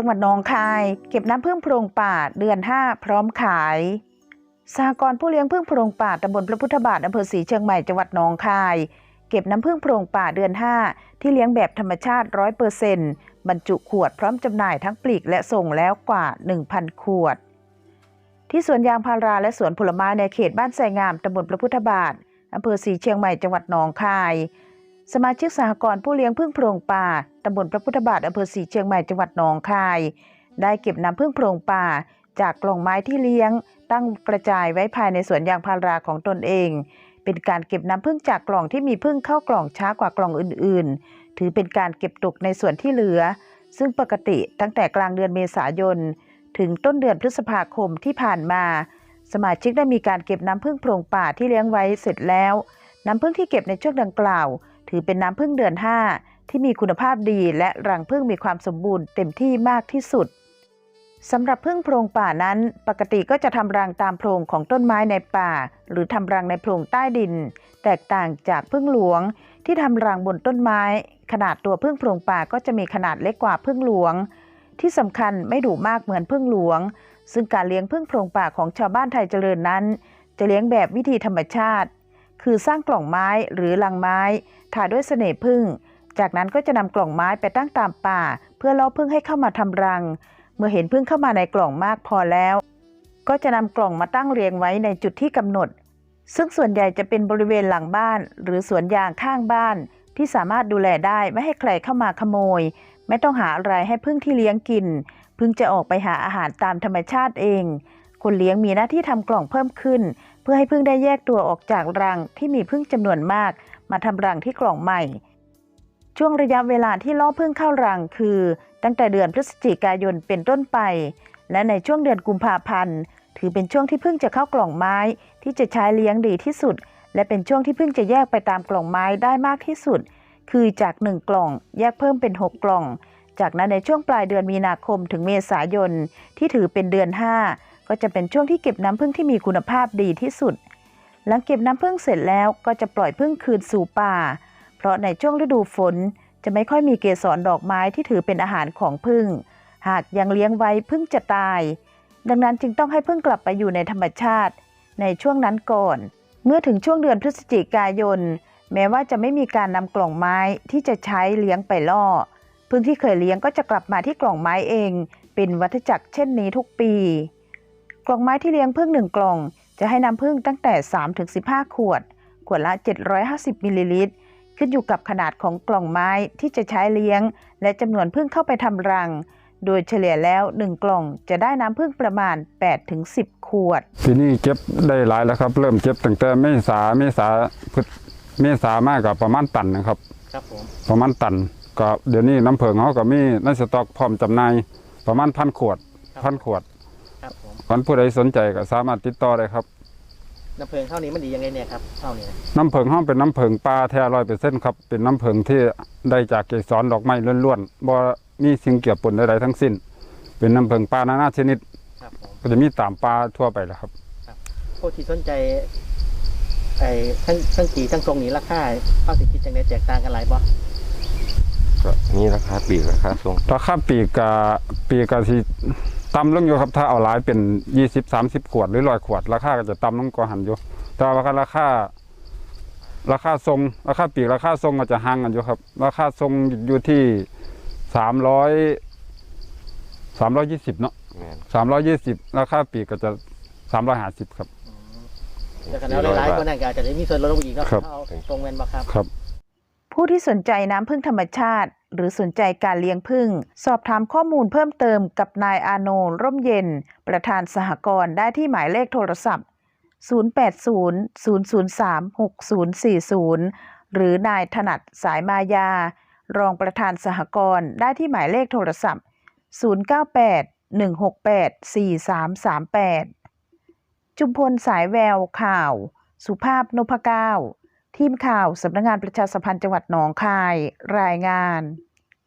จังหวัดหนองคาย เก็บน้ำพึ่งโพรงป่าเดือน 5 พร้อมขายสหกรณ์ผู้เลี้ยงพึ่งโพรงป่าตำบลพระพุทธบาทอำเภอศรีเชียงใหม่จังหวัดหนองคาย เก็บน้ำพึ่งโพรงป่าเดือน 5 ที่เลี้ยงแบบธรรมชาติ100%บรรจุขวดพร้อมจำหน่ายทั้งปลีกและส่งแล้วกว่า 1,000 ขวด ที่สวนยางพาราและสวนผลไม้ในเขตบ้านไสงามตำบลพระพุทธบาทอำเภอศรีเชียงใหม่จังหวัดหนองคาย สมาชิกสหกรณ์ผู้เลี้ยงพึ่งโพรงป่าตำบลพระพุทธบาทอำเภอศรีเชียงใหม่จังหวัดหนองคาย ได้เก็บน้ำพึ่งโพรงป่า จากกล่องไม้ที่เลี้ยง ตั้งกระจายไว้ภายในสวนยางพาราของตนเอง เป็นการเก็บน้ำพึ่งจากกล่องที่มีพึ่งเข้ากล่องช้ากว่ากล่องอื่น ๆ ถือเป็นการเก็บตกในส่วนที่เหลือ ซึ่งปกติตั้งแต่กลางเดือนเมษายน ถึงต้นเดือนพฤษภาคมที่ผ่านมา สมาชิกได้มีการเก็บน้ำพึ่งโพรงป่าที่เลี้ยงไว้เสร็จแล้ว น้ำพึ่งที่เก็บในช่วงดังกล่าว ถือเป็นน้ำพึ่งเดือน 5 ที่มีคุณภาพดีและรังพึ่งมีความสมบูรณ์เต็มที่มากที่สุดสำหรับพึ่งโพรงป่านั้น ปกติก็จะทำรังตามโพรงของต้นไม้ในป่า หรือทำรังในโพรงใต้ดิน แตกต่างจากพึ่งหลวง ที่ทำรังบนต้นไม้ ขนาดตัวพึ่งโพรงป่าก็จะมีขนาดเล็กกว่าพึ่งหลวง ที่สำคัญไม่ดุมากเหมือนพึ่งหลวง ซึ่งการเลี้ยงพึ่งโพรงป่าของชาวบ้านไทยเจริญนั้น จะเลี้ยงแบบวิธีธรรมชาติ คือสร้างกล่องไม้หรือลังไม้ถาด้วยเสน่ห์พึ่ง จากนั้นก็จะนำกล่องไม้ไปตั้งตามป่า เพื่อล่อพึ่งให้เข้ามาทำรัง เมื่อเห็นพึ่งเข้ามาในกล่องมากพอแล้ว ก็จะนำกล่องมาตั้งเรียงไว้ในจุดที่กำหนด ซึ่งส่วนใหญ่จะเป็นบริเวณหลังบ้าน หรือสวนยางข้างบ้าน ที่สามารถดูแลได้ไม่ให้ใครเข้ามาขโมย ไม่ต้องหาอะไรให้พึ่งที่เลี้ยงกิน พึ่งจะออกไปหาอาหารตามธรรมชาติเองคนเลี้ยงมีหน้าที่ทำกล่องเพิ่มขึ้น พื่อให้พึ่งได้แยกตัวออกจากรังที่มีพึ่งจำนวนมาก มาทำรังที่กล่องใหม่ ช่วงระยะเวลาที่ล่อพึ่งเข้ารังคือ ตั้งแต่เดือนพฤศจิกายนเป็นต้นไป และในช่วงเดือนกุมภาพันธ์ถือเป็นช่วงที่พึ่งจะเข้ากล่องไม้ ที่จะใช้เลี้ยงดีที่สุด และเป็นช่วงที่พึ่งจะแยกไปตามกล่องไม้ได้มากที่สุด คือจาก 1 กล่องแยกเพิ่มเป็น 6 กล่อง จากนั้นในช่วงปลายเดือนมีนาคมถึงเมษายนที่ถือเป็นเดือน 5 ก็จะเป็นช่วงที่เก็บน้ำพึ่งที่มีคุณภาพดีที่สุด หลังเก็บน้ำพึ่งเสร็จแล้วก็จะปล่อยพึ่งคืนสู่ป่า เพราะในช่วงฤดูฝนจะไม่ค่อยมีเกสรดอกไม้ที่ถือเป็นอาหารของพึ่งหากยังเลี้ยงไว้พึ่งจะตาย ดังนั้นจึงต้องให้พึ่งกลับไปอยู่ในธรรมชาติ ในช่วงนั้นก่อน เมื่อถึงช่วงเดือนพฤศจิกายน แม้ว่าจะไม่มีการนำกล่องไม้ที่จะใช้เลี้ยงไปล่อพึ่งที่เคยเลี้ยงก็จะกลับมาที่กล่องไม้เอง เป็นวัฏจักรเช่นนี้ทุกปี กล่องไม้ที่เลี้ยงพึ่งหนึ่งกล่อง จะให้น้ำพึ่งตั้งแต่ 3-15 ขวด ขวดละ 750มิลลิลิตร ขึ้นอยู่กับขนาดของกล่องไม้ที่จะใช้เลี้ยง และจำนวนพึ่งเข้าไปทำรัง โดยเฉลี่ยแล้ว 1 กล่องจะได้น้ำพึ่งประมาณ 8-10 ขวดปีนี้เก็บได้หลายแล้วครับ เริ่มเก็บตั้งแต่เมษาเมษาพฤษเมษามากกับประมาณตันนะครับ ครับผม ประมาณตันก็เดี๋ยวนี้น้ำเพิงเขาก็มีในสต็อกพร้อมจำหน่ายประมาณพันขวด พันขวด ครับผมคนผู้ใดสนใจก็สามารถติดต่อได้ครับ น้ำเพลิงเท่านี้มันดียังไงเนี่ยครับเท่านี้นะน้ำเพิงห้องเป็นน้ำเพิงปลาแท้ร้อยเปอร์เซ็นต์ครับ เป็นน้ำเพิงที่ได้จากเกสรดอกไม้ล้วนๆบ่มีสิ่งเกี่ยวปนใดๆทั้งสิ้น เป็นน้ำเพิงปลานานาชนิด ครับผมก็จะมีตามปลาทั่วไปแหละครับ ผู้ที่สนใจไอ้ทั้งทั้งกี่ทั้งทรงนี้ราคาเข้าสิคิดจังไดแตกต่างกันหลายบ่ก็มีราคาปลีกราคาส่งราคาปีกกะปีกกะที่ ต่ำลงอยู่ครับถ้าเอาหลายเป็นยี่สิบสามสิบขวดหรือร้อยขวด ราคาก็จะต่ำลงกว่าหันอยู่ แต่ว่าราคา ราคาทรง ราคาปีกราคาทรงก็จะห่างกันอยู่ครับ ราคาทรงอยู่ที่สามร้อยสามร้อยยี่สิบเนาะแม่นสามร้อยยี่สิบราคาปีกก็จะสามร้อยห้าสิบครับแต่ขณะหลายๆคนนั่นก็อาจจะได้มีส่วนลดลงอีกเนาะครับเอาตรงแม่นบ่ครับครับ ผู้ที่สนใจน้ำพึ่งธรรมชาติ หรือสนใจการเลี้ยงพึ่ง สอบถามข้อมูลเพิ่มเติมกับนายอาโนร่มเย็น ประธานสหกรณ์ได้ที่หมายเลขโทรศัพท์ 080-003-6040 หรือนายถนัดสายมายา รองประธานสหกรณ์ได้ที่หมายเลขโทรศัพท์ 098-168-4338 จุมพลสายแววข่าว สุภาพนพเก้าทีมข่าวสำนักงานประชาสัมพันธ์จังหวัดหนองคาย รายงาน